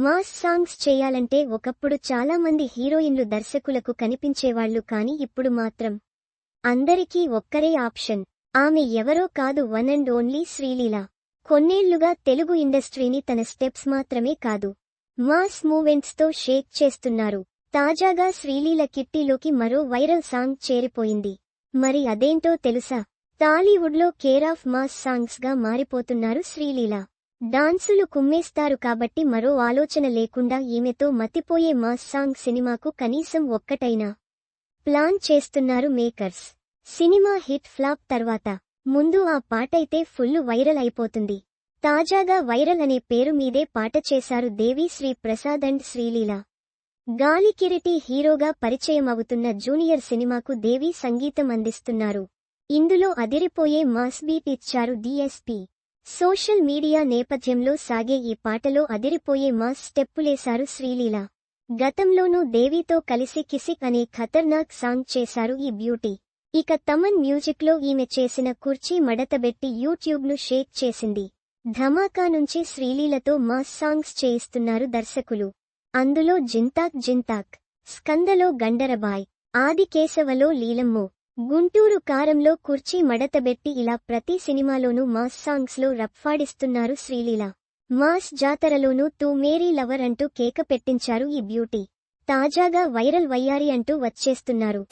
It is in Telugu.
మాస్ సాంగ్స్ చేయాలంటే ఒకప్పుడు చాలా మంది హీరోయిన్లు దర్శకులకు కనిపించేవాళ్ళు కాని ఇప్పుడు మాత్రం. అందరికీ ఒక్కరే ఆప్షన్. ఆమె ఎవరో కాదు వన్ అండ్ ఓన్లీ శ్రీలీల. కొన్నేళ్ళుగా తెలుగు ఇండస్ట్రీని తన స్టెప్స్ మాత్రమే కాదు. మాస్ మూవెంట్స్తో షేక్ చేస్తున్నారు. తాజాగా శ్రీలీల కిట్టీలోకి మరో వైరల్ సాంగ్ చేరిపోయింది. మరి అదేంటో తెలుసా? టాలీవుడ్లో కేర్ ఆఫ్ మాస్ సాంగ్స్గా మారిపోతున్నారు శ్రీలీల. డాన్సులు కుమ్మేస్తారు కాబట్టి మరో ఆలోచన లేకుండా ఈమెతో మతిపోయే మాస్ సాంగ్ సినిమాకు కనీసం ఒక్కటైనా ప్లాన్ చేస్తున్నారు మేకర్స్. సినిమా హిట్ ఫ్లాప్ తర్వాత ముందు ఆ పాటైతే ఫుల్ వైరల్ అయిపోతుంది. తాజాగా వైరల్ అనే పేరు మీదే పాట చేశారు దేవి శ్రీ ప్రసాద్ అండ్ శ్రీలీల. గాలికిరిటి హీరోగా పరిచయం అవుతున్న జూనియర్ సినిమాకు దేవి సంగీతం అందిస్తున్నారు. ఇందులో అదిరిపోయే మాస్ బీట్ ఇచ్చారు డిఎస్పీ సోషల్ మీడియా నేపథ్యంలో సాగే ఈ పాటలో అదిరిపోయే మాస్ స్టెప్పులేశారు శ్రీలీల. గతంలోనూ దేవితో కలిసి కిసిక్ అనే ఖతర్నాక్ సాంగ్ చేశారు ఈ బ్యూటీ. ఇక తమన్ మ్యూజిక్లో ఈమె చేసిన కుర్చీ మడతబెట్టి యూట్యూబ్ను షేక్ చేసింది. ధమాకా నుంచి శ్రీలీలతో మాస్ సాంగ్స్ చేయిస్తున్నారు దర్శకులు. అందులో జింతాక్ జింతాక్ స్కందలో గండరబాయ్ ఆదికేశవలో లీలమ్మో గుంటూరు కారంలో కుర్చీ మడతబెట్టి ఇలా ప్రతి సినిమాలోనూ మాస్ సాంగ్స్లో రప్ఫాడిస్తున్నారు శ్రీలీల. మాస్ జాతరలోనూ తూ మేరీ లవర్ అంటూ కేక పెట్టించారు ఈ బ్యూటీ. తాజాగా వైరల్ వయ్యారి అంటూ వచ్చేస్తున్నారు.